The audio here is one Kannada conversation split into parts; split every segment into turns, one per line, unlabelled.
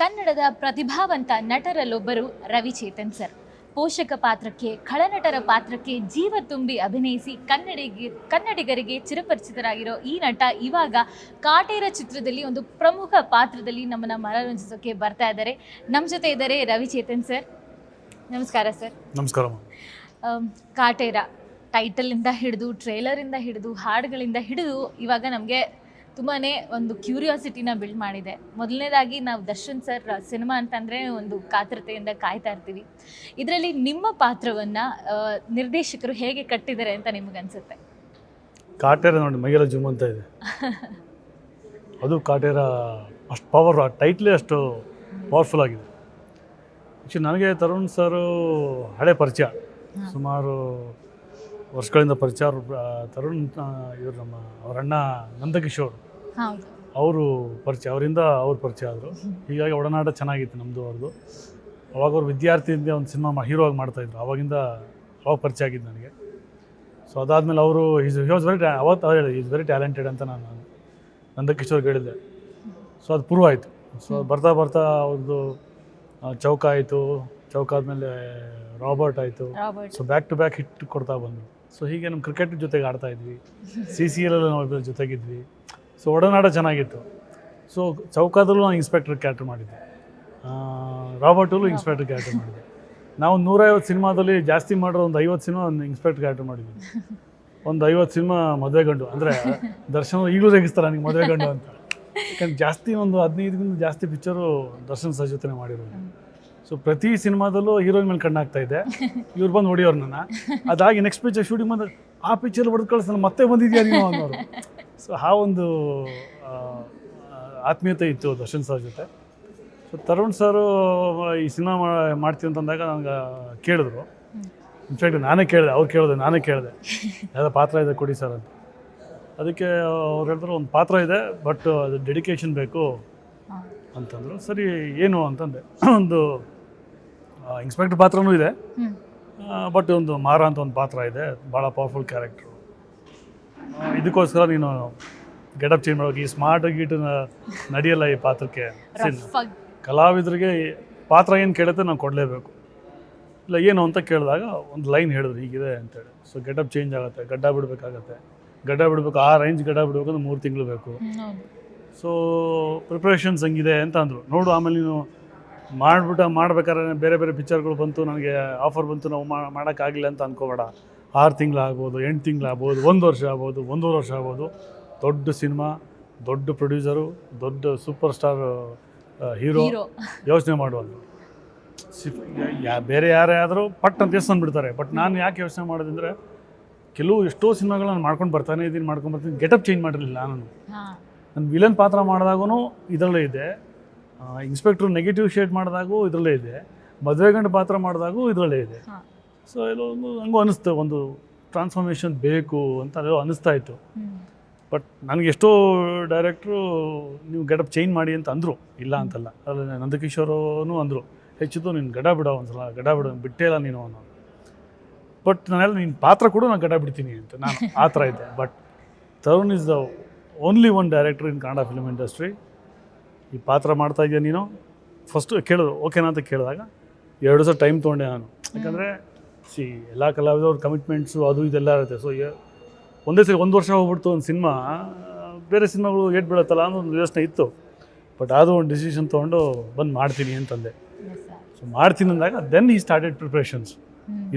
ಕನ್ನಡದ ಪ್ರತಿಭಾವಂತ ನಟರಲ್ಲೊಬ್ಬರು ರವಿಚೇತನ್ ಸರ್. ಪೋಷಕ ಪಾತ್ರಕ್ಕೆ ಖಳನಟರ ಪಾತ್ರಕ್ಕೆ ಜೀವ ತುಂಬಿ ಅಭಿನಯಿಸಿ ಕನ್ನಡಿಗೆ ಕನ್ನಡಿಗರಿಗೆ ಚಿರಪರಿಚಿತರಾಗಿರೋ ಈ ನಟ ಇವಾಗ ಕಾಟೇರ ಚಿತ್ರದಲ್ಲಿ ಒಂದು ಪ್ರಮುಖ ಪಾತ್ರದಲ್ಲಿ ನಮ್ಮನ್ನ ಮನರಂಜಿಸೋಕೆ ಬರ್ತಾ ಇದ್ದಾರೆ. ನಮ್ಮ ಜೊತೆ ಇದ್ದಾರೆ ರವಿಚೇತನ್ ಸರ್. ನಮಸ್ಕಾರ ಸರ್.
ನಮಸ್ಕಾರ
ಕಾಟೇರ ಕಾಟೇರ ಟೈಟಲಿಂದ ಹಿಡಿದು ಟ್ರೇಲರಿಂದ ಹಿಡಿದು ಹಾಡುಗಳಿಂದ ಹಿಡಿದು ಇವಾಗ ನಮಗೆ ತುಂಬಾ ಒಂದು ಕ್ಯೂರಿಯಾಸಿಟಿನ ಬಿಲ್ಡ್ ಮಾಡಿದೆ. ಮೊದಲನೇದಾಗಿ ನಾವು ದರ್ಶನ್ ಸರ್ ಸಿನಿಮಾ ಅಂತಂದರೆ ಒಂದು ಕಾತರತೆಯಿಂದ ಕಾಯ್ತಾ ಇರ್ತೀವಿ. ಇದರಲ್ಲಿ ನಿಮ್ಮ ಪಾತ್ರವನ್ನು ನಿರ್ದೇಶಕರು ಹೇಗೆ ಕಟ್ಟಿದ್ದಾರೆ ಅಂತ ನಿಮಗನ್ಸುತ್ತೆ
ಕಾಟೇರ ನೋಡಿ ಮೈಗೆಲ್ಲ ಜುಮ್ ಅಂತ ಇದೆ. ಅದು ಕಾಟೇರ ಅಷ್ಟು ಪವರ್ ಟೈಟ್ಲೇ ಅಷ್ಟು ಪವರ್ಫುಲ್ ಆಗಿದೆ. ಆ್ಯಕ್ಚುಲಿ ನನಗೆ ತರುಣ್ ಸರು ಹಳೆ ಪರಿಚಯ. ಸುಮಾರು ವರ್ಷಗಳಿಂದ ಪರಿಚಯ. ತರುಣ್ ಇವರು ನಮ್ಮ ಅವರಣ್ಣ ನಂದಕಿಶೋರ್. ಅವರು ಪರಿಚಯ ಅವರಿಂದ ಅವ್ರು ಪರಿಚಯ ಆದರು. ಹೀಗಾಗಿ ಒಡನಾಟ ಚೆನ್ನಾಗಿತ್ತು ನಮ್ಮದು ಅವ್ರದ್ದು ಅವಾಗ ಅವ್ರು ವಿದ್ಯಾರ್ಥಿಯಿಂದ ಒಂದು ಸಿನಿಮಾ ಹೀರೋ ಆಗಿ ಮಾಡ್ತಾಯಿದ್ರು ಅವಾಗಿಂದ ಅವಾಗ ಪರಿಚಯ ಆಗಿದ್ದು ನನಗೆ. ಸೊ ಅದಾದಮೇಲೆ ಅವರು ಈಸ್ ಹಿ ವಾಸ್ ವೆರಿ ಅವತ್ತು ಅವ್ರು ಹೇಳಿದೆ ಈಸ್ ವೆರಿ ಟ್ಯಾಲೆಂಟೆಡ್ ಅಂತ ನಾನು ನಂದಕಿಶೋರ್ಗೆ ಹೇಳಿದ್ದೆ. ಸೊ ಅದು ಪ್ರೂವ್ ಆಯಿತು. ಸೊ ಬರ್ತಾ ಬರ್ತಾ ಅವ್ರದ್ದು ಚೌಕ ಆಯಿತು. ಚೌಕ ಆದಮೇಲೆ ರಾಬರ್ಟ್ ಆಯಿತು. So back to back hit ಕೊಡ್ತಾ ಬಂದರು. ಸೊ ಹೀಗೆ ನಮ್ಮ ಕ್ರಿಕೆಟ್ ಜೊತೆಗೆ ಆಡ್ತಾ ಇದ್ವಿ. ಸಿ ಸಿ ಎಲ್ ನಾವು ಜೊತೆಗಿದ್ವಿ. ಸೊ ಒಡನಾಟ ಚೆನ್ನಾಗಿತ್ತು. ಸೊ ಚೌಕಾದಲ್ಲೂ ನಾನು ಇನ್ಸ್ಪೆಕ್ಟರ್ ಕ್ಯಾರೆಕ್ಟರ್ ಮಾಡಿದ್ದೆ ರಾಬರ್ಟಲ್ಲೂ ಇನ್ಸ್ಪೆಕ್ಟರ್ ಕ್ಯಾರೆಕ್ಟರ್ ಮಾಡಿದ್ದೆ ನಾವು ನೂರೈವತ್ತು ಸಿನಿಮಾದಲ್ಲಿ ಜಾಸ್ತಿ ಮಾಡಿರೋ ಒಂದು ಐವತ್ತು ಸಿನಿಮಾ ಒಂದು ಇನ್ಸ್ಪೆಕ್ಟರ್ ಕ್ಯಾರೆಕ್ಟರ್ ಮಾಡಿದ್ವಿ. ಒಂದು ಐವತ್ತು ಸಿನಿಮಾ ಮದುವೆ ಗಂಡು. ಅಂದರೆ, ದರ್ಶನ ಈಗಲೂ ರೇಗಿಸ್ತಾರೆ ನನಗೆ ಮದುವೆ ಗಂಡು ಅಂತ. ಯಾಕಂದ್ರೆ ಜಾಸ್ತಿ ಒಂದು ಹದಿನೈದಕ್ಕಿಂತ ಜಾಸ್ತಿ ಪಿಕ್ಚರು ದರ್ಶನ್ ಸಹ ಜೊತೆ ಮಾಡಿರೋದು. ಸೊ ಪ್ರತಿ ಸಿನಿಮಾದಲ್ಲೂ ಹೀರೋಯಿನ್ ಮೇಲೆ ಕಣ್ಣಾಗ್ತಾ ಇದೆ. ಇವ್ರು ಬಂದು ಹೊಡಿಯೋರು ನನ್ನ. ಅದಾಗಿ ನೆಕ್ಸ್ಟ್ ಪಿಕ್ಚರ್ ಶೂಟಿಂಗ್ ಬಂದ್ರೆ ಆ ಪಿಕ್ಚರ್ ಹೊಡೆದು ಕಳಿಸ್ ಮತ್ತೆ ಬಂದಿದ್ಯಾ ನೀವು ಅನ್ನೋರು. ಸೊ ಆ ಒಂದು ಆತ್ಮೀಯತೆ ಇತ್ತು ದರ್ಶನ್ ಸರ್ ಜೊತೆ. ಸೊ ತರುಣ್ ಸರು ಈ ಸಿನಿಮಾ ಮಾಡ್ತೀವಿ ಅಂತಂದಾಗ ನನಗೆ ಕೇಳಿದ್ರು. ಇನ್ಫ್ಯಾಕ್ಟ್ ನಾನೇ ಕೇಳಿದೆ ಅವ್ರು ಕೇಳಿದೆ ನಾನೇ ಕೇಳಿದೆ. ಯಾವುದೋ ಪಾತ್ರ ಇದೆ ಕೊಡಿ ಸರ್ ಅಂತ. ಅದಕ್ಕೆ ಅವ್ರು ಹೇಳಿದ್ರು ಒಂದು ಪಾತ್ರ ಇದೆ ಬಟ್ ಅದು ಡೆಡಿಕೇಶನ್ ಬೇಕು. ಅಂತಂದರು. ಸರಿ ಏನು ಅಂತಂದೆ. ಒಂದು ಇನ್ಸ್ಪೆಕ್ಟರ್ ಪಾತ್ರನೂ ಇದೆ. ಬಟ್ ಒಂದು ಮಾರ ಅಂತ ಒಂದು ಪಾತ್ರ ಇದೆ. ಭಾಳ ಪವರ್ಫುಲ್ ಕ್ಯಾರೆಕ್ಟ್ರು ಇದಕ್ಕೋಸ್ಕರ ನೀನು ಗೆಟಪ್ ಚೇಂಜ್ ಮಾಡೋಕೆ ಈ ಸ್ಮಾರ್ಟ್ ಗೀಟ್ ನಡೆಯಲ್ಲ ಈ ಪಾತ್ರಕ್ಕೆ. ಕಲಾವಿದರಿಗೆ ಪಾತ್ರ ಏನು ಕೇಳುತ್ತೆ ನಾವು ಕೊಡಲೇಬೇಕು. ಇಲ್ಲ ಏನು ಅಂತ ಕೇಳಿದಾಗ ಒಂದು ಲೈನ್ ಹೇಳಿದ್ರು ಹೀಗಿದೆ ಅಂತೇಳಿ ಸೊ ಗೆಟಪ್ ಚೇಂಜ್ ಆಗುತ್ತೆ ಗಡ್ಡ ಬಿಡಬೇಕಾಗತ್ತೆ. ಗಡ್ಡ ಬಿಡಬೇಕು ಆ ರೇಂಜ್ ಗಡ್ಡ ಬಿಡಬೇಕಂದ್ರೆ ಮೂರು ತಿಂಗಳು ಬೇಕು. ಸೊ ಪ್ರಿಪ್ರೇಷನ್ಸ್ ಹಂಗಿದೆ ಅಂತ ಅಂದರು. ನೋಡು ಆಮೇಲೆ ನೀನು ಮಾಡಿಬಿಟ್ಟು ಮಾಡ್ಬೇಕಾದ್ರೆ ಬೇರೆ ಬೇರೆ ಪಿಕ್ಚರ್ಗಳು ಬಂತು ನನಗೆ ಆಫರ್ ಬಂತು ನಾವು ಮಾಡೋಕ್ಕಾಗಿಲ್ಲ ಅಂತ ಅನ್ಕೋಬೇಡ. ಆರು ತಿಂಗಳಾಗ್ಬೋದು ಎಂಟು ತಿಂಗಳಾಗ್ಬೋದು ಒಂದು ವರ್ಷ ಆಗ್ಬೋದು ಒಂದೂವರೆ ವರ್ಷ ಆಗ್ಬೋದು. ದೊಡ್ಡ ಸಿನಿಮಾ ದೊಡ್ಡ ಪ್ರೊಡ್ಯೂಸರು ದೊಡ್ಡ ಸೂಪರ್ ಸ್ಟಾರ್ ಹೀರೋ ಯೋಚನೆ ಮಾಡುವಂಥ ಯಾ ಬೇರೆ ಯಾರೇ ಆದರೂ ಪಟ್ ಅಂತ ಎಸ್ ಅಂದ್ಬಿಡ್ತಾರೆ. ಬಟ್ ನಾನು ಯಾಕೆ ಯೋಚನೆ ಮಾಡೋದಂದರೆ ಕೆಲವು ಎಷ್ಟೋ ಸಿನಿಮಾಗಳು ನಾನು ಮಾಡ್ಕೊಂಡು ಬರ್ತಾನೆ ಇದೀನಿ ಮಾಡ್ಕೊಂಡು ಬರ್ತೀನಿ ಗೆಟಪ್ ಚೇಂಜ್ ಮಾಡಿರಲಿಲ್ಲ ನಾನು
ನನ್ನ
ನಾನು ವಿಲನ್ ಪಾತ್ರ ಮಾಡಿದಾಗೂ ಇದರಲ್ಲೇ ಇದೆ. ಇನ್ಸ್ಪೆಕ್ಟ್ರು ನೆಗೆಟಿವ್ ಶೇಡ್ ಮಾಡಿದಾಗೂ ಇದರಲ್ಲೇ ಇದೆ. ಮದುವೆ ಗಂಡು ಪಾತ್ರ ಮಾಡಿದಾಗೂ ಇದರಲ್ಲೇ ಇದೆ. ಸೊ ಎಲ್ಲೋ ಒಂದು ನನಗೂ ಅನಿಸ್ತು ಒಂದು ಟ್ರಾನ್ಸ್ಫಾರ್ಮೇಷನ್ ಬೇಕು ಅಂತ ಅಲ್ಲೋ ಅನಿಸ್ತಾ ಇತ್ತು. ಬಟ್ ನನಗೆ ಎಷ್ಟೋ ಡೈರೆಕ್ಟ್ರು ನೀವು ಗೆಟಪ್ ಚೇಂಜ್ ಮಾಡಿ ಅಂತ ಅಂದರು. ಇಲ್ಲ ಅಂತಲ್ಲ. ಅದರಲ್ಲಿ ನಂದಕಿಶೋರನು ಅಂದರು. ಹೆಚ್ಚಿದ್ದು ನೀನು ಗಡ ಬಿಡೋ ಒಂದ್ಸಲ ಗಡ ಬಿಡ ಬಿಟ್ಟೇ ಇಲ್ಲ ನೀನು ಅನ್ನೋ ಬಟ್ ನಾನೆಲ್ಲ ನಿನ್ನ ಪಾತ್ರ ಕೂಡ ನಾನು ಗಡ ಬಿಡ್ತೀನಿ ಅಂತ. ನಾನು ಆ ಥರ ಇದ್ದೆ. But Tarun is the only one director in Kannada film industry ಈ ಪಾತ್ರ ಮಾಡ್ತಾ ಇದೆಯಾ ನೀನು? ಫಸ್ಟು ಕೇಳಿದ್ರು. ಓಕೆನಾ ಅಂತ ಕೇಳಿದಾಗ ಎರಡು ದಿವಸ ಟೈಮ್ ತೊಗೊಂಡೆ ನಾನು. ಯಾಕಂದರೆ ಸಿ ಎಲ್ಲ ಕಲಾವಿದವ್ರ ಕಮಿಟ್ಮೆಂಟ್ಸು ಅದು ಇದೆಲ್ಲ ಇರುತ್ತೆ. ಸೊ ಒಂದೇ ಸರಿ ಒಂದು ವರ್ಷ ಹೋಗ್ಬಿಡ್ತು ಒಂದು ಸಿನಿಮಾ ಬೇರೆ ಸಿನಿಮಾಗಳು ಏಟ್ ಬೀಳುತ್ತಲ್ಲ ಅನ್ನೋ ಒಂದು ಯೋಚನೆ ಇತ್ತು. ಬಟ್ ಅದು ಒಂದು ಡಿಸಿಷನ್ ತೊಗೊಂಡು ಬಂದು ಮಾಡ್ತೀನಿ ಅಂತಂದೆ. ಸೊ ಮಾಡ್ತೀನಿ ಅಂದಾಗ ದೆನ್ ಈ ಸ್ಟಾರ್ಟೆಡ್ ಪ್ರಿಪ್ರೇಷನ್ಸ್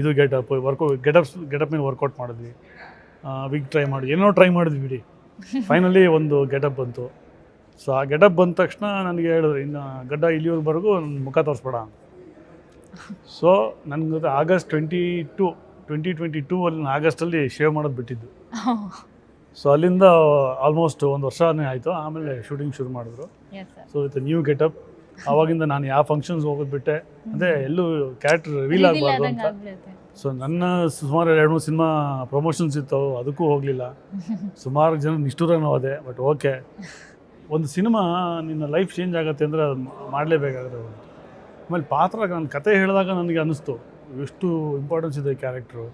ಇದು
ಇದು ಗೆಟಪ್ ವರ್ಕ್ ಗೆಟಪ್ಸ್ ಗೆಟಪ್ ಮೇಲೆ ವರ್ಕೌಟ್ ಮಾಡಿದ್ವಿ. ವಿಗ್ ಟ್ರೈ ಮಾಡಿದ್ವಿ. ಏನೋ ಟ್ರೈ ಮಾಡಿದ್ವಿ ಬಿಡಿ. ಫೈನಲಿ ಒಂದು ಗೆಟಪ್ ಬಂತು. ಸೊ ಆ ಗೆಟಪ್ ಬಂದ ತಕ್ಷಣ ನನಗೆ ಹೇಳಿದ್ರು ಇನ್ನು ಗಡ್ಡ ಇಲ್ಲಿವರೆಗೂ ನನ್ನ ಮುಖ ತೋರಿಸ್ಬೇಡ ಅಂತ. ಸೊ ನನಗೆ August twenty two twenty twenty two ಅಲ್ಲಿ ನಾನು ಆಗಸ್ಟಲ್ಲಿ ಶೇವ್ ಮಾಡೋದು ಬಿಟ್ಟಿದ್ದು. ಸೊ ಅಲ್ಲಿಂದ ಆಲ್ಮೋಸ್ಟ್ ಒಂದು ವರ್ಷನೇ ಆಯಿತು. ಆಮೇಲೆ ಶೂಟಿಂಗ್ ಶುರು ಮಾಡಿದ್ರು. ಸೊ ವಿತ್ ನ್ಯೂ ಗೆಟಪ್ ಆವಾಗಿಂದ ನಾನು ಯಾವ ಫಂಕ್ಷನ್ಸ್ ಹೋಗೋದು ಬಿಟ್ಟೆ. ಅಂದರೆ ಎಲ್ಲೂ ಕ್ಯಾರೆಕ್ಟರ್ ರಿವೀಲ್ ಆಗಬಾರ್ದು ಅಂತ. ಸೊ ನನ್ನ ಸುಮಾರು ಎರಡು ಮೂರು ಸಿನಿಮಾ ಪ್ರಮೋಷನ್ಸ್ ಇತ್ತು. ಅದಕ್ಕೂ ಹೋಗಲಿಲ್ಲ. ಸುಮಾರು ಜನ ನಿಷ್ಠುರನೂ ಹೋದೆ ಬಟ್ ಓಕೆ ಒಂದು ಸಿನಿಮಾ ನಿನ್ನ ಲೈಫ್ ಚೇಂಜ್ ಆಗುತ್ತೆ ಅಂದರೆ ಅದು ಮಾಡಲೇಬೇಕಾಗುತ್ತೆ ಆಮೇಲೆ ಪಾತ್ರ ನನ್ನ ಕತೆ ಹೇಳಿದಾಗ ನನಗೆ ಅನ್ನಿಸ್ತು ಎಷ್ಟು ಇಂಪಾರ್ಟೆನ್ಸ್ ಇದೆ ಕ್ಯಾರೆಕ್ಟ್ರು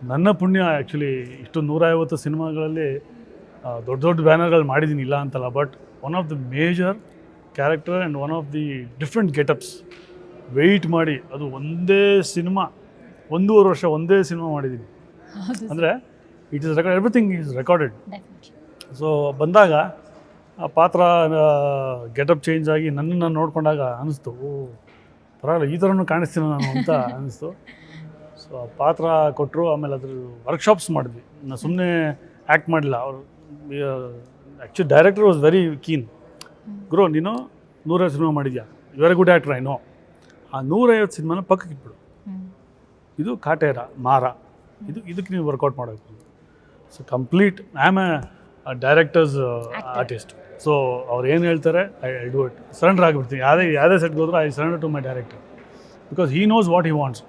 ನನ್ನ ಪುಣ್ಯ ಆ್ಯಕ್ಚುಲಿ ಇಷ್ಟು ನೂರೈವತ್ತು ಸಿನಿಮಾಗಳಲ್ಲಿ ದೊಡ್ಡ ದೊಡ್ಡ ಬ್ಯಾನರ್ಗಳು ಮಾಡಿದ್ದೀನಿ ಇಲ್ಲ ಅಂತಲ್ಲ but one of the major character and one of the different getups weight ಮಾಡಿ ಅದು ಒಂದೇ ಸಿನಿಮಾ ಒಂದೂವರೆ ವರ್ಷ ಒಂದೇ ಸಿನಿಮಾ ಮಾಡಿದ್ದೀನಿ ಅಂದರೆ it is record everything is recorded so ಬಂದಾಗ ಆ ಪಾತ್ರ ಗೆಟಪ್ ಚೇಂಜ್ ಆಗಿ ನನ್ನನ್ನು ನೋಡಿಕೊಂಡಾಗ ಅನಿಸ್ತು ಓ ಪರವಾಗಿಲ್ಲ ಈ ಥರನೂ ಕಾಣಿಸ್ತೀನಿ ನಾನು ಅಂತ ಅನಿಸ್ತು ಸೊ ಆ ಪಾತ್ರ ಕೊಟ್ಟರು ಆಮೇಲೆ ಅದ್ರ ವರ್ಕ್ಶಾಪ್ಸ್ ಮಾಡಿದ್ವಿ. ನಾನು ಸುಮ್ಮನೆ ಆ್ಯಕ್ಟ್ ಮಾಡಿಲ್ಲ. ಅವರು actually director was very keen ಗುರು ನೀನು ನೂರೈವತ್ತು ಸಿನಿಮಾ ಮಾಡಿದ್ಯಾ? You very good actor I know ಆ ನೂರೈವತ್ತು ಸಿನಿಮಾನ ಪಕ್ಕಕ್ಕೆ ಇಟ್ಬಿಡು. ಇದು ಕಾಟೇರ ಮಾರ. ಇದು ಇದಕ್ಕೆ ನೀವು ವರ್ಕೌಟ್ ಮಾಡಬೇಕು so complete I am a director's artist so ಅವ್ರು ಏನು ಹೇಳ್ತಾರೆ? I I do it surrender ಆಗಿಬಿಡ್ತೀನಿ. ಯಾವುದೇ ಯಾವುದೇ ಸೆಟ್ಗೆ ಹೋದ್ರೂ I surrender to my director because he knows what he wants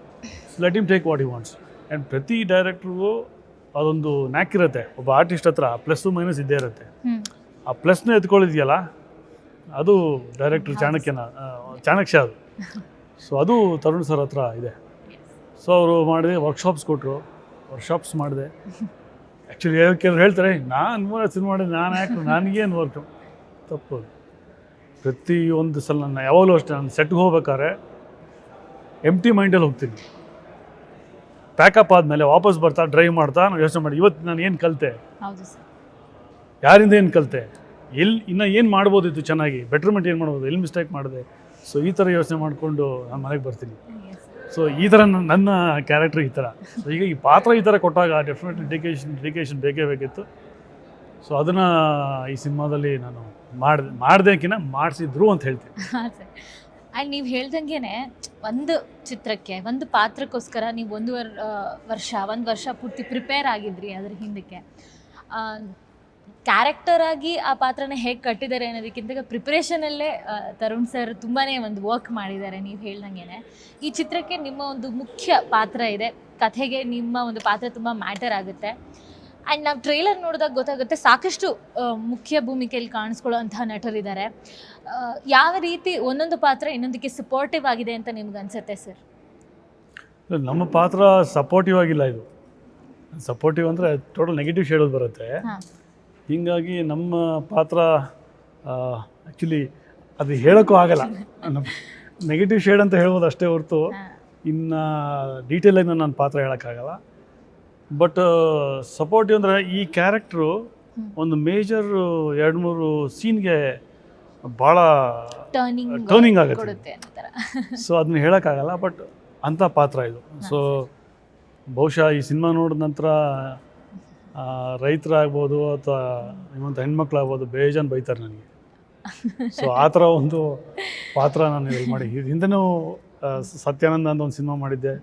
let him take what he wants and ಪ್ರತಿ ಡೈರೆಕ್ಟ್ರಿಗೂ ಅದೊಂದು ನ್ಯಾಕ್ ಇರುತ್ತೆ. ಒಬ್ಬ ಆರ್ಟಿಸ್ಟ್ ಹತ್ರ ಪ್ಲಸ್ಸು ಮೈನಸ್ ಇದ್ದೇ ಇರುತ್ತೆ. ಆ ಪ್ಲಸ್ನ ಎತ್ಕೊಳ್ಳಿದೆಯಲ್ಲ ಅದು ಡೈರೆಕ್ಟ್ರ್ ಚಾಣಕ್ಯನ ಚಾಣಕ್ಯ ಅದು. ಸೊ ಅದು ತರುಣ್ ಸರ್ ಹತ್ರ ಇದೆ. ಸೊ ಅವರು ಮಾಡಿದೆ ವರ್ಕ್ಶಾಪ್ಸ್ ಕೊಟ್ಟರು ವರ್ಕ್ಶಾಪ್ಸ್ ಮಾಡಿದೆ. ಆ್ಯಕ್ಚುಲಿ ಕೆಲವ್ರು ಹೇಳ್ತಾರೆ ನಾನು ಸಿನಿಮಾ ಮಾಡಿದೆ ನಾನು ಯಾಕೆ ನನಗೇನು ವರ್ಕ್ ತಪ್ಪು. ಪ್ರತಿಯೊಂದು ಸಲ ನಾನು ಯಾವಾಗಲೂ ಅಷ್ಟೇ ನಾನು ಸೆಟ್ಗೆ ಹೋಗ್ಬೇಕಾದ್ರೆ ಎಂಟಿ ಮೈಂಡಲ್ಲಿ ಹೋಗ್ತೀನಿ. ಪ್ಯಾಕಪ್ ಆದಮೇಲೆ ವಾಪಸ್ ಬರ್ತಾ ಡ್ರೈವ್ ಮಾಡ್ತಾ ನಾನು ಯೋಚನೆ ಮಾಡಿ ಇವತ್ತು ನಾನು ಏನು ಕಲಿತೆ? ಯಾರಿಂದ ಏನು ಕಲಿತೆ? ಎಲ್ಲಿ ಇನ್ನು ಏನು ಮಾಡ್ಬೋದಿತ್ತು ಚೆನ್ನಾಗಿ? ಬೆಟ್ರ್ಮೆಂಟ್ ಏನು ಮಾಡ್ಬೋದು? ಎಲ್ಲಿ ಮಿಸ್ಟೇಕ್ ಮಾಡಿದೆ? ಸೊ ಈ ಥರ ಯೋಚನೆ ಮಾಡಿಕೊಂಡು ನಾನು ಮನೆಗೆ ಬರ್ತೀನಿ. ಸೊ ಈ ಥರ ನನ್ನ ನನ್ನ ಕ್ಯಾರೆಕ್ಟರ್ ಈ ಥರ ಸೊ ಈಗ ಈ ಪಾತ್ರ ಈ ಥರ ಕೊಟ್ಟಾಗ ಡೆಫಿನೆಟ್ಲಿ ಡೆಡಿಕೇಶನ್ ಡೆಡಿಕೇಶನ್ ಬೇಕೇ ಬೇಕಿತ್ತು. ಸೊ ಅದನ್ನು ಈ ಸಿನಿಮಾದಲ್ಲಿ ನಾನು ಮಾಡಿದೆ ಮಾಡ್ದೇಕಿನ ಮಾಡಿಸಿದ್ರು ಅಂತ ಹೇಳ್ತೀನಿ.
ಆ್ಯಂಡ್ ನೀವು ಹೇಳ್ದಂಗೆನೆ ಒಂದು ಚಿತ್ರಕ್ಕೆ, ಒಂದು ಪಾತ್ರಕ್ಕೋಸ್ಕರ ನೀವು ಒಂದು ವರ್ಷ ಒಂದು ವರ್ಷ ಪೂರ್ತಿ ಪ್ರಿಪೇರ್ ಆಗಿದ್ರಿ ಅದ್ರ ಹಿಂದಕ್ಕೆ. ಕ್ಯಾರೆಕ್ಟರ್ ಆಗಿ ಆ ಪಾತ್ರನ ಹೇಗೆ ಕಟ್ಟಿದ್ದಾರೆ ಅನ್ನೋದಕ್ಕಿಂತ ಪ್ರಿಪ್ರೇಷನಲ್ಲೇ ತರುಣ್ ಸರ್ ತುಂಬಾ ಒಂದು ವರ್ಕ್ ಮಾಡಿದ್ದಾರೆ ನೀವು ಹೇಳ್ದಂಗೆನೆ. ಈ ಚಿತ್ರಕ್ಕೆ ನಿಮ್ಮ ಒಂದು ಮುಖ್ಯ ಪಾತ್ರ ಇದೆ. ಕಥೆಗೆ ನಿಮ್ಮ ಒಂದು ಪಾತ್ರ ತುಂಬ ಮ್ಯಾಟರ್ ಆಗುತ್ತೆ. ಆ್ಯಂಡ್ ನಾವು ಟ್ರೈಲರ್ ನೋಡಿದಾಗ ಗೊತ್ತಾಗುತ್ತೆ ಸಾಕಷ್ಟು ಮುಖ್ಯ ಭೂಮಿಕೆಯಲ್ಲಿ ಕಾಣಿಸ್ಕೊಳ್ಳುವಂತಹ ನಟರಿದ್ದಾರೆ. ಯಾವ ರೀತಿ ಒಂದೊಂದು ಪಾತ್ರ ಇನ್ನೊಂದಕ್ಕೆ ಸಪೋರ್ಟಿವ್ ಆಗಿದೆ ಅಂತ ನಿಮ್ಗೆ ಅನ್ಸುತ್ತೆ ಸರ್
ನಮ್ಮ ಪಾತ್ರ ಸಪೋರ್ಟಿವ್ ಆಗಿಲ್ಲ ಇದು. ಸಪೋರ್ಟಿವ್ ಅಂದರೆ ಟೋಟಲ್ ನೆಗೆಟಿವ್ ಶೇಡ್ ಬರುತ್ತೆ. ಹೀಗಾಗಿ ನಮ್ಮ ಪಾತ್ರ ಆ್ಯಕ್ಚುಲಿ ಅದು ಹೇಳೋಕ್ಕೂ ಆಗಲ್ಲ. ನೆಗೆಟಿವ್ ಶೇಡ್ ಅಂತ ಹೇಳ್ಬೋದು ಅಷ್ಟೇ ಹೊರತು. ಇನ್ನು ಡೀಟೇಲಾಗಿ ನಾನು ನನ್ನ ಪಾತ್ರ ಹೇಳೋಕ್ಕಾಗಲ್ಲ. ಬಟ್ ಸಪೋರ್ಟಿವ್ ಅಂದರೆ ಈ ಕ್ಯಾರೆಕ್ಟ್ರು ಒಂದು ಮೇಜರ್ ಎರಡು ಮೂರು ಸೀನ್ಗೆ ಭಾಳ
ಟರ್ನಿಂಗ್
ಆಗುತ್ತೆ. ಸೊ ಅದನ್ನ ಹೇಳೋಕ್ಕಾಗಲ್ಲ ಬಟ್ ಅಂಥ ಪಾತ್ರ ಇದು. ಸೊ ಬಹುಶಃ ಈ ಸಿನಿಮಾ ನೋಡಿದ ನಂತರ ರೈತರಾಗ್ಬೋದು ಅಥವಾ ನಿಮ್ಮಂಥ ಹೆಣ್ಮಕ್ಳಾಗ್ಬೋದು ಬೇಜಾನ್ ಬೈತಾರೆ ನನಗೆ. ಸೊ ಆ ಥರ ಒಂದು ಪಾತ್ರ ನಾನು ಇದು ಮಾಡಿ. ಹಿಂದೆನೂ ಸತ್ಯಾನಂದ ಅಂತ ಒಂದು ಸಿನಿಮಾ ಮಾಡಿದ್ದೆ.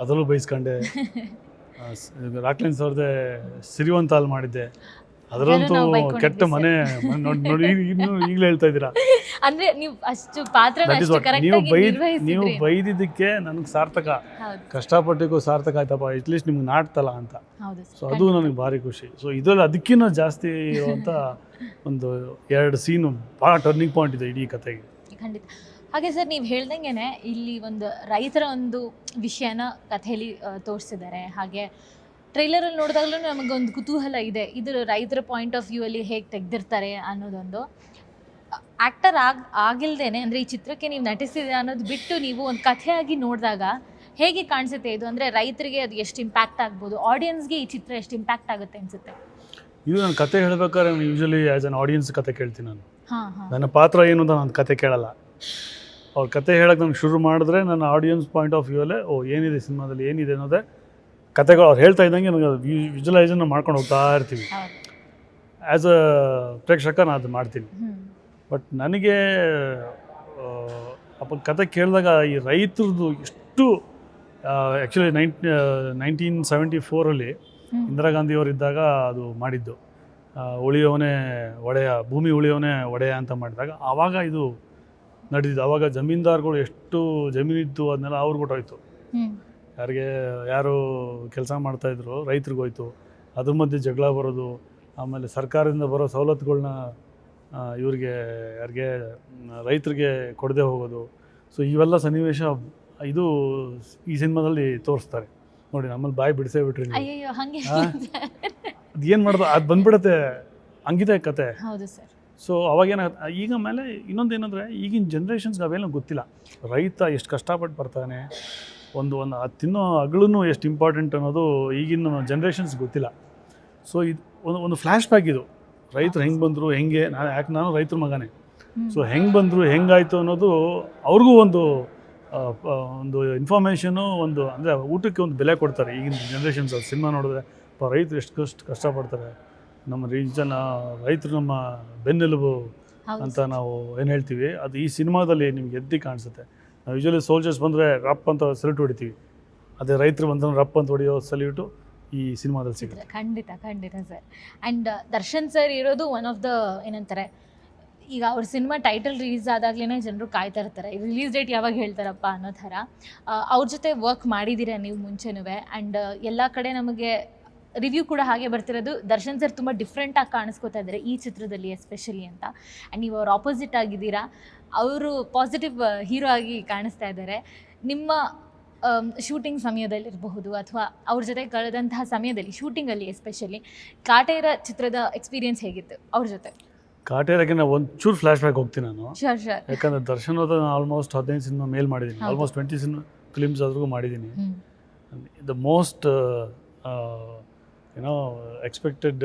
ಅದರಲ್ಲೂ ಬೈಸ್ಕೊಂಡೆ. ರಾಕ್ಲೈನ್ಸ್ ಸಿರಿವಂತ ಅಲ್ಲಿ ಮಾಡಿದ್ದೆ. ಅದರಂತೂ ಕೆಟ್ಟ ಮನೆ ನೋಡಿ ನೋಡಿ ಇನ್ನು ಈಗಲೇ ಹೇಳ್ತಾ ಇದ್ದೀರಾ?
ಅಂದ್ರೆ ನೀವು ಅಷ್ಟು ಪಾತ್ರ
ನೀವು ಬೈದ್ ನೀವು ಬೈದಿದ್ದಕ್ಕೆ ನನಗೆ ಸಾರ್ಥಕ. ಕಷ್ಟಪಟ್ಟಿಗೂ ಸಾರ್ಥಕ ಆಯ್ತಪ್ಪ ಅಟ್ಲೀಸ್ಟ್ ನಿಮ್ಗೆ ನಾಟ್ತಲ್ಲ ಅಂತ. ಸೊ ಅದು ನನಗೆ ಭಾರಿ ಖುಷಿ. ಸೊ ಇದರಲ್ಲಿ ಅದಕ್ಕಿಂತ ಜಾಸ್ತಿ ಇರುವಂಥ ಒಂದು ಎರಡು ಸೀನು ಭಾಳ ಟರ್ನಿಂಗ್ ಪಾಯಿಂಟ್ ಇದೆ ಇಡೀ ಕತೆಗೆ
ಖಂಡಿತ. ಹಾಗೆ ಸರ್ ನೀವು ಹೇಳ್ದಂಗೆ ಇಲ್ಲಿ ಒಂದು ರೈತರ ಒಂದು ವಿಷಯನ ಕಥೆಯಲ್ಲಿ ತೋರಿಸಿದ್ದಾರೆ ಹಾಗೆ ಟ್ರೈಲರಲ್ಲಿ ನೋಡಿದಾಗಲೂ ನಮಗೊಂದು ಕುತೂಹಲ ಇದೆ. ಇದು ರೈತರ ಪಾಯಿಂಟ್ ಆಫ್ ವ್ಯೂ ಅಲ್ಲಿ ಹೇಗೆ ತೆಗೆದಿರ್ತಾರೆ ಅನ್ನೋದೊಂದು. ಆ್ಯಕ್ಟರ್ ಆಗ ಆಗಿಲ್ದೇನೆ ಅಂದರೆ ಈ ಚಿತ್ರಕ್ಕೆ ನೀವು ನಟಿಸಿದೆ ಅನ್ನೋದು ಬಿಟ್ಟು ನೀವು ಒಂದು ಕಥೆಯಾಗಿ ನೋಡಿದಾಗ ಹೇಗೆ ಕಾಣಿಸುತ್ತೆ ಇದು? ಅಂದರೆ ರೈತರಿಗೆ ಅದು ಎಷ್ಟು ಇಂಪ್ಯಾಕ್ಟ್ ಆಗ್ಬೋದು? ಆಡಿಯನ್ಸ್ಗೆ ಈ ಚಿತ್ರ ಎಷ್ಟು ಇಂಪ್ಯಾಕ್ಟ್ ಆಗುತ್ತೆ ಅನಿಸುತ್ತೆ?
ಇದು ನಾನು ಕತೆ ಹೇಳ್ಬೇಕಾದ್ರೆ ನಾನು ಯೂಶಲಿ ಆ್ಯಸ್ ಅನ್ ಆಡಿಯನ್ಸ್ ಕತೆ ಕೇಳ್ತೀನಿ ನಾನು. ನನ್ನ ಪಾತ್ರ ಏನು ಅಂತ ನಾನು ಕತೆ ಕೇಳಲ್ಲ. ಅವ್ರ ಕತೆ ಹೇಳಕ್ಕೆ ನಾನು ಶುರು ಮಾಡಿದ್ರೆ ನನ್ನ ಆಡಿಯನ್ಸ್ ಪಾಯಿಂಟ್ ಆಫ್ ವ್ಯೂ ಅಲ್ಲೇ ಓ ಏನಿದೆ ಸಿನಿಮಾದಲ್ಲಿ ಏನಿದೆ ಅನ್ನೋದೇ ಕತೆಗಳು ಅವ್ರು ಹೇಳ್ತಾ ಇದ್ದಂಗೆ ನನಗೆ ವಿಜುವಲೈಸನ್ನು ಮಾಡ್ಕೊಂಡು ಹೋಗ್ತಾ ಇರ್ತೀವಿ. ಆ್ಯಸ್ ಅ ಪ್ರೇಕ್ಷಕ ನಾನು ಅದು ಮಾಡ್ತೀನಿ. ಬಟ್ ನನಗೆ ಅಪ್ಪ ಕತೆ ಕೇಳಿದಾಗ ಈ ರೈತರದ್ದು ಎಷ್ಟು ಆ್ಯಕ್ಚುಲಿ ನೈನ್ ನೈನ್ಟೀನ್ ಸೆವೆಂಟಿ ಫೋರಲ್ಲಿ. ಇಂದಿರಾ ಗಾಂಧಿಯವರಿದ್ದಾಗ ಅದು ಮಾಡಿದ್ದು. ಉಳಿಯೋವನೇ ಒಡೆಯ ಭೂಮಿ ಉಳಿಯೋವನೇ ಒಡೆಯ ಅಂತ ಮಾಡಿದಾಗ ಆವಾಗ ಇದು ನಡೆದಿದ್ದು. ಅವಾಗ ಜಮೀನ್ದಾರ್ಗಳು ಎಷ್ಟು ಜಮೀನಿತ್ತು ಅದನ್ನೆಲ್ಲ ಅವ್ರಿಗೆ ಕೊಟ್ಟೋಯ್ತು.
ಹ್ಞೂ
ಯಾರಿಗೆ ಯಾರು ಕೆಲಸ ಮಾಡ್ತಾಯಿದ್ರು ರೈತರಿಗೆ ಹೋಯ್ತು. ಅದ್ರ ಮಧ್ಯೆ ಜಗಳ ಬರೋದು ಆಮೇಲೆ ಸರ್ಕಾರದಿಂದ ಬರೋ ಸವಲತ್ತುಗಳ್ನ ಇವ್ರಿಗೆ ಯಾರಿಗೆ ರೈತರಿಗೆ ಕೊಡದೆ ಹೋಗೋದು. ಸೊ ಇವೆಲ್ಲ ಸನ್ನಿವೇಶ ಇದು ಈ ಸಿನಿಮಾದಲ್ಲಿ ತೋರಿಸ್ತಾರೆ. ನೋಡಿ ನಮ್ಮಲ್ಲಿ ಬಾಯಿ ಬಿಡಿಸೇ ಬಿಟ್ರಿ ಅದೇನು ಮಾಡೋದು? ಅದು ಬಂದ್ಬಿಡುತ್ತೆ. ಹಂಗಿದೆ ಕತೆ.
ಹೌದು ಸರ್.
ಸೊ ಅವಾಗೇನಾಗುತ್ತೆ ಈಗ ಮೇಲೆ ಇನ್ನೊಂದು ಏನಂದರೆ ಈಗಿನ ಜನ್ರೇಷನ್ಸ್ಗೆ ಅವೆಲ್ಲ ಗೊತ್ತಿಲ್ಲ. ರೈತ ಎಷ್ಟು ಕಷ್ಟಪಟ್ಟು ಬರ್ತಾನೆ ಒಂದು ಒಂದು ಅದು ತಿನ್ನೋ ಅಗಳೂ ಎಷ್ಟು ಇಂಪಾರ್ಟೆಂಟ್ ಅನ್ನೋದು ಈಗಿನ ಜನ್ರೇಷನ್ಸ್ ಗೊತ್ತಿಲ್ಲ. ಸೊ ಇದು ಒಂದು ಒಂದು ಫ್ಲ್ಯಾಶ್ ಬ್ಯಾಕ್ ಇದು. ರೈತರು ಹೆಂಗೆ ಬಂದರು ಹೆಂಗೆ ನಾನು ಯಾಕೆ ನಾನು ರೈತರ ಮಗನೇ. ಸೊ ಹೆಂಗೆ ಬಂದರು ಹೆಂಗಾಯಿತು ಅನ್ನೋದು ಅವ್ರಿಗೂ ಒಂದು ಒಂದು ಇನ್ಫಾರ್ಮೇಷನು ಒಂದು ಅಂದರೆ ಊಟಕ್ಕೆ ಒಂದು ಬೆಲೆ ಕೊಡ್ತಾರೆ ಈಗಿನ ಜನ್ರೇಷನ್ಸ್ ಸಿನಿಮಾ ನೋಡಿದ್ರೆ ರೈತರು ಎಷ್ಟು ಕಷ್ಟ ಕಷ್ಟಪಡ್ತಾರೆ. ನಮ್ಮ ರೀಜನ್ ರೈತರು ನಮ್ಮ ಬೆನ್ನೆಲುಬು ಅಂತ ನಾವು ಏನು ಹೇಳ್ತೀವಿ ಅದು ಈ ಸಿನಿಮಾದಲ್ಲಿ ನಿಮ್ಗೆ ಎದ್ದಿ ಕಾಣಿಸುತ್ತೆ. ನಾವು ಯೂಶಲಿ ಸೋಲ್ಜರ್ಸ್ ಬಂದರೆ ರಪ್ ಅಂತ ಸಲ್ಯೂಟ್ ಹೊಡಿತೀವಿ. ಅದೇ ರೈತರು ಬಂದ್ರೆ ರಪ್ ಅಂತ ಹೊಡೆಯೋ ಸಲ್ಯೂಟು ಈ ಸಿನಿಮಾದಲ್ಲಿ ಸಿಗುತ್ತೆ.
ಖಂಡಿತ ಖಂಡಿತ ಸರ್. ಆ್ಯಂಡ್ ದರ್ಶನ್ ಸರ್ ಇರೋದು ಒನ್ ಆಫ್ ದ ಏನಂತಾರೆ ಈಗ ಅವ್ರ ಸಿನಿಮಾ ಟೈಟಲ್ ರಿಲೀಸ್ ಆದಾಗ್ಲೇ ಜನರು ಕಾಯ್ತಾ ಇರ್ತಾರೆ. ರಿಲೀಸ್ ಡೇಟ್ ಯಾವಾಗ ಹೇಳ್ತಾರಪ್ಪ ಅನ್ನೋ ಥರ ಆ, ಅವ್ರ ಜೊತೆ ವರ್ಕ್ ಮಾಡಿದ್ದೀರಾ ನೀವು ಮುಂಚೆನೂ ಆ್ಯಂಡ್ ಎಲ್ಲ ಕಡೆ ನಮಗೆ ರಿವ್ಯೂ ಕೂಡ ಹಾಗೆ ಬರ್ತಿರೋದು. ದರ್ಶನ್ ಸರ್ ತುಂಬ ಡಿಫ್ರೆಂಟಾಗಿ ಕಾಣಿಸ್ಕೊತಾ ಇದ್ದಾರೆ ಈ ಚಿತ್ರದಲ್ಲಿ ಎಸ್ಪೆಷಲಿ ಅಂತ. ಆ್ಯಂಡ್ ನೀವು ಅವ್ರ ಆಪೋಸಿಟ್ ಆಗಿದ್ದೀರಾ. ಅವರು ಪಾಸಿಟಿವ್ ಹೀರೋ ಆಗಿ ಕಾಣಿಸ್ತಾ ಇದ್ದಾರೆ. ನಿಮ್ಮ ಶೂಟಿಂಗ್ ಸಮಯದಲ್ಲಿರಬಹುದು ಅಥವಾ ಅವ್ರ ಜೊತೆ ಕಳೆದಂತಹ ಸಮಯದಲ್ಲಿ ಶೂಟಿಂಗಲ್ಲಿ ಎಸ್ಪೆಷಲಿ ಕಾಟೇರ ಚಿತ್ರದ ಎಕ್ಸ್ಪೀರಿಯನ್ಸ್ ಹೇಗಿತ್ತು ಅವ್ರ ಜೊತೆ?
ಕಾಟೇರಕ್ಕೆ ನಾವು ಒಂಚೂರು ಚೂರು ಫ್ಲ್ಯಾಶ್ ಬ್ಯಾಕ್ ಹೋಗ್ತೀನಿ ನಾನು.
ಶೋರ್ ಶೋರ್
ಯಾಕಂದ್ರೆ ದರ್ಶನ್ ಹೋದ ಆಲ್ಮೋಸ್ಟ್ ಹದಿನೈದು ಸಿನಿಮಾ ಮೇಲ್ ಮಾಡಿದ್ದೀನಿ. ಆಲ್ಮೋಸ್ಟ್ ಟ್ವೆಂಟಿ ಸಿನಿಮಾ ಫಿಲಿಮ್ಸ್ ಆದ್ರೂ ಮಾಡಿದ್ದೀನಿ. ದ ಮೋಸ್ಟ್ ಏನೋ ಎಕ್ಸ್ಪೆಕ್ಟೆಡ್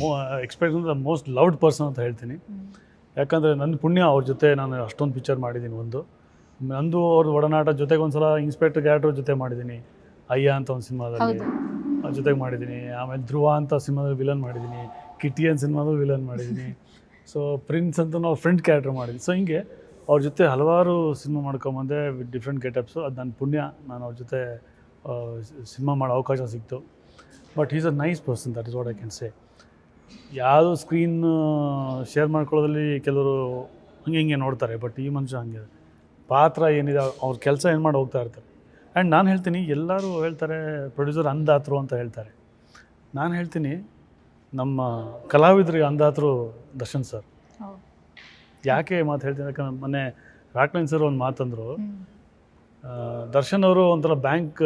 ಮೋ expect the most loved person ಅಂತ ಹೇಳ್ತೀನಿ. ಯಾಕಂದರೆ ನನ್ನ ಪುಣ್ಯ ಅವ್ರ ಜೊತೆ ನಾನು ಅಷ್ಟೊಂದು ಪಿಕ್ಚರ್ ಮಾಡಿದ್ದೀನಿ ಒಂದು. ನಂದು ಅವ್ರ ಒಡನಾಟ ಜೊತೆಗೆ ಒಂದು ಸಲ ಇನ್ಸ್ಪೆಕ್ಟರ್ ಕ್ಯಾರೆಕ್ಟರ್ ಜೊತೆ ಮಾಡಿದ್ದೀನಿ. ಅಯ್ಯ ಅಂತ ಒಂದು ಸಿನಿಮಾದಲ್ಲಿ. ಜೊತೆಗೆ ಮಾಡಿದ್ದೀನಿ. ಆಮೇಲೆ ಧ್ರುವ ಅಂತ ಸಿನಿಮಾದಲ್ಲಿ ವಿಲನ್ ಮಾಡಿದ್ದೀನಿ. ಕಿಟಿ ಅಂತ ಸಿನಿಮಾದಲ್ಲಿ ವಿಲನ್ ಮಾಡಿದ್ದೀನಿ. ಸೊ ಪ್ರಿನ್ಸ್ ಅಂತ ನಾವು ಫ್ರೆಂಡ್ ಕ್ಯಾರೆಕ್ಟರ್ ಮಾಡಿದ್ವಿ. ಸೊ ಹಿಂಗೆ ಅವ್ರ ಜೊತೆ ಹಲವಾರು ಸಿನಿಮಾ ಮಾಡ್ಕೊಂಬಂದೆ ವಿತ್ ಡಿಫ್ರೆಂಟ್ ಗೆಟಪ್ಸು ಅದು ನನ್ನ ಪುಣ್ಯ. ನಾನು ಅವ್ರ ಜೊತೆ ಸಿನಿಮಾ ಮಾಡೋ ಅವಕಾಶ ಸಿಕ್ತು. But is a nice person that is what I can say ಯಾವುದು ಸ್ಕ್ರೀನ್ ಶೇರ್ ಮಾಡ್ಕೊಳ್ಳೋದ್ರಲ್ಲಿ ಕೆಲವರು ಹಂಗೆ ಹಿಂಗೆ ನೋಡ್ತಾರೆ ಬಟ್ ಈ ಮನುಷ್ಯ ಹಂಗೆ. ಪಾತ್ರ ಏನಿದೆ ಅವ್ರ ಕೆಲಸ ಏನು ಮಾಡಿ ಹೋಗ್ತಾ ಇರ್ತಾರೆ. ಆ್ಯಂಡ್ ನಾನು ಹೇಳ್ತೀನಿ ಎಲ್ಲರೂ ಹೇಳ್ತಾರೆ ಪ್ರೊಡ್ಯೂಸರ್ ಅಂದಾತರು ಅಂತ ಹೇಳ್ತಾರೆ. ನಾನು ಹೇಳ್ತೀನಿ ನಮ್ಮ ಕಲಾವಿದರಿಗೆ ಅಂದಾತರು ದರ್ಶನ್ ಸರ್. ಯಾಕೆ ಮಾತು ಹೇಳ್ತೀನಿ ಯಾಕಂದ್ರೆ ಮೊನ್ನೆ ರಾಕ್ಲೈನ್ ಸರ್ ಒಂದು ಮಾತಂದರು ದರ್ಶನ್ ಅವರು ಒಂಥರ ಬ್ಯಾಂಕ್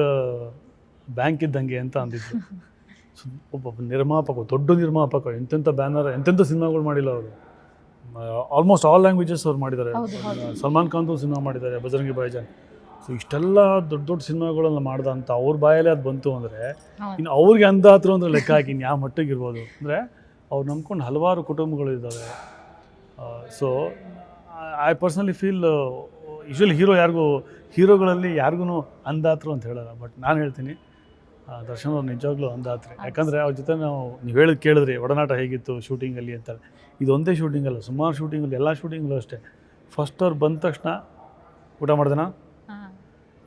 ಬ್ಯಾಂಕ್ ಇದ್ದಂಗೆ ಅಂತ ಅಂದಿದ್ರು. ಸೊ ಒಬ್ಬ ನಿರ್ಮಾಪಕ ದೊಡ್ಡ ನಿರ್ಮಾಪಕ ಎಂತೆಂಥ ಬ್ಯಾನರ್ ಎಂತೆಂಥ ಸಿನಿಮಾಗಳು ಮಾಡಿಲ್ಲ ಅವರು. ಆಲ್ಮೋಸ್ಟ್ ಆಲ್ ಲ್ಯಾಂಗ್ವೇಜಸ್ ಅವ್ರು ಮಾಡಿದ್ದಾರೆ. ಸಲ್ಮಾನ್ ಖಾನ್ದು ಸಿನಿಮಾ ಮಾಡಿದ್ದಾರೆ ಬಜರಂಗಿ ಬಾಯ್ಜಾನ್. ಸೊ ಇಷ್ಟೆಲ್ಲ ದೊಡ್ಡ ದೊಡ್ಡ ಸಿನಿಮಾಗಳನ್ನ ಮಾಡ್ದ ಅಂತ ಅವ್ರ ಬಾಯಲ್ಲೇ ಅದು ಬಂತು ಅಂದರೆ ಇನ್ನು ಅವ್ರಿಗೆ ಅಂದಾತ್ರು ಅಂದ್ರೆ ಲೆಕ್ಕ ಹಾಕಿ ಇನ್ನು ಯಾವ ಮಟ್ಟಿಗೆ ಇರ್ಬೋದು ಅಂದರೆ ಅವ್ರು ನಂಬ್ಕೊಂಡು ಹಲವಾರು ಕುಟುಂಬಗಳು ಇದ್ದಾವೆ. So I personally feel usually hero ಯಾರಿಗೂ ಹೀರೋಗಳಲ್ಲಿ ಯಾರಿಗೂ ಅಂದಾತ್ರು ಅಂತ ಹೇಳಲ್ಲ ಬಟ್ ನಾನು ಹೇಳ್ತೀನಿ ದರ್ಶನ್ ಅವ್ರು ನಿಜವಾಗ್ಲೂ ಅಂದಾತ್ರಿ. ಯಾಕಂದರೆ ಅವ್ರ ಜೊತೆ ನಾವು ನೀವು ಹೇಳಿದ್ ಕೇಳಿದ್ರಿ ಒಡನಾಟ ಹೇಗಿತ್ತು ಶೂಟಿಂಗಲ್ಲಿ ಅಂತ ಇದೊಂದೇ ಶೂಟಿಂಗ್ ಅಲ್ಲ ಸುಮಾರು ಶೂಟಿಂಗಲ್ಲಿ ಎಲ್ಲ ಶೂಟಿಂಗಲ್ಲೂ ಅಷ್ಟೇ. ಫಸ್ಟ್ ಅವ್ರು ಬಂದ ತಕ್ಷಣ ಊಟ ಮಾಡಿದೆನಾ?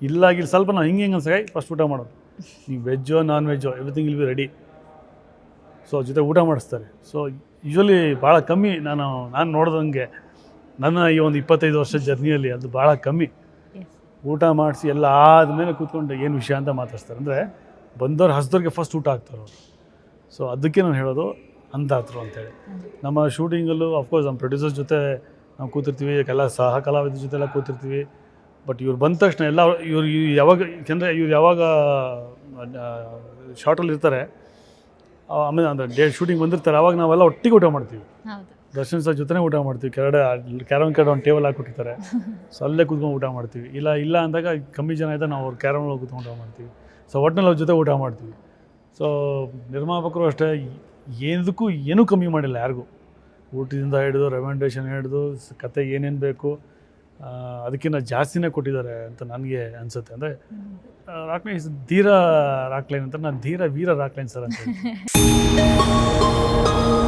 ಇಲ್ಲಾಗಿಲ್ಲ
ಇಲ್ಲ ಇಲ್ಲಿ ಸ್ವಲ್ಪ ನಾವು ಹಿಂಗೆ ಹಿಂಗೆ ಅನ್ಸಾಗಿ ಫಸ್ಟ್ ಊಟ ಮಾಡೋದು. ನೀವು ವೆಜ್ಜೋ non ವೆಜ್ಜೋ everything will be ready so ಅವ್ರ ಜೊತೆ ಊಟ ಮಾಡಿಸ್ತಾರೆ. ಸೊ ಯೂಶ್ವಲಿ ಭಾಳ ಕಮ್ಮಿ ನಾನು ನಾನು ನೋಡ್ದಂಗೆ ನನ್ನ ಈ ಒಂದು ಇಪ್ಪತ್ತೈದು ವರ್ಷದ ಜರ್ನಿಯಲ್ಲಿ ಅದು ಭಾಳ ಕಮ್ಮಿ. ಊಟ ಮಾಡಿಸಿ ಎಲ್ಲ ಆದಮೇಲೆ ಕೂತ್ಕೊಂಡು ಏನು ವಿಷಯ ಅಂತ ಮಾತಾಡ್ತಾರೆ ಅಂದರೆ ಬಂದವ್ರು ಹಸ್ದವ್ರಿಗೆ ಫಸ್ಟ್ ಊಟ ಹಾಕ್ತಾರೆ ಅವರು. ಸೊ ಅದಕ್ಕೆ ನಾನು ಹೇಳೋದು ಅಂತಾತ್ರು ಅಂತೇಳಿ. ನಮ್ಮ ಶೂಟಿಂಗಲ್ಲೂ ಅಫ್ಕೋರ್ಸ್ ನಮ್ಮ ಪ್ರೊಡ್ಯೂಸರ್ ಜೊತೆ ನಾವು ಕೂತಿರ್ತೀವಿ ಎಲ್ಲ ಸಹ ಕಲಾವಿದ್ರ ಜೊತೆ ಎಲ್ಲ ಕೂತಿರ್ತೀವಿ. ಬಟ್ ಇವ್ರು ಬಂದ ತಕ್ಷಣ ಎಲ್ಲ ಇವ್ರು ಇವ್ರು ಯಾವಾಗ ಯಾಕೆಂದರೆ ಇವ್ರು ಯಾವಾಗ ಶಾರ್ಟಲ್ಲಿ ಇರ್ತಾರೆ ಆಮೇಲೆ ಅಂದರೆ ಡೇ ಶೂಟಿಂಗ್ ಬಂದಿರ್ತಾರೆ ಅವಾಗ ನಾವೆಲ್ಲ ಒಟ್ಟಿಗೆ ಊಟ ಮಾಡ್ತೀವಿ. ದರ್ಶನ್ ಸರ್ ಜೊತೆನೇ ಊಟ ಮಾಡ್ತೀವಿ. ಕೆರಡೆ ಕ್ಯಾರಮ್ ಕಡೆ ಒಂದು ಟೇಬಲ್ ಹಾಕ್ಕೊಟ್ಟಿರ್ತಾರೆ. ಸೊ ಅಲ್ಲೇ ಕೂತ್ಕೊಂಡು ಊಟ ಮಾಡ್ತೀವಿ. ಇಲ್ಲ ಇಲ್ಲ ಅಂದಾಗ ಕಮ್ಮಿ ಜನ ಇದ್ದಾಗ ನಾವು ಅವ್ರ ಕ್ಯಾರಮ್ ಕೂತ್ಕೊಂಡು ಊಟ ಮಾಡ್ತೀವಿ. ಸೊ ಒಟ್ಟಿನಲ್ಲಿ ಅವ್ರ ಜೊತೆ ಊಟ ಮಾಡ್ತೀವಿ. ಸೊ ನಿರ್ಮಾಪಕರು ಅಷ್ಟೇ ಏನದಕ್ಕೂ ಏನೂ ಕಮ್ಮಿ ಮಾಡಿಲ್ಲ ಯಾರಿಗೂ. ಊಟದಿಂದ ಹಿಡಿದು ರೆಕಮೆಂಡೇಷನ್ ಹಿಡಿದು ಕತೆ ಏನೇನು ಬೇಕು ಅದಕ್ಕಿಂತ ಜಾಸ್ತಿನೇ ಕೊಟ್ಟಿದ್ದಾರೆ ಅಂತ ನನಗೆ ಅನಿಸುತ್ತೆ. ಅಂದರೆ ರಾಕ್ಲೈನ್ ಧೀರ ರಾಕ್ಲೈನ್ ಅಂತ, ನಾನು ಧೀರ ವೀರ ರಾಕ್ಲೈನ್ ಸರ್ ಅಂತ.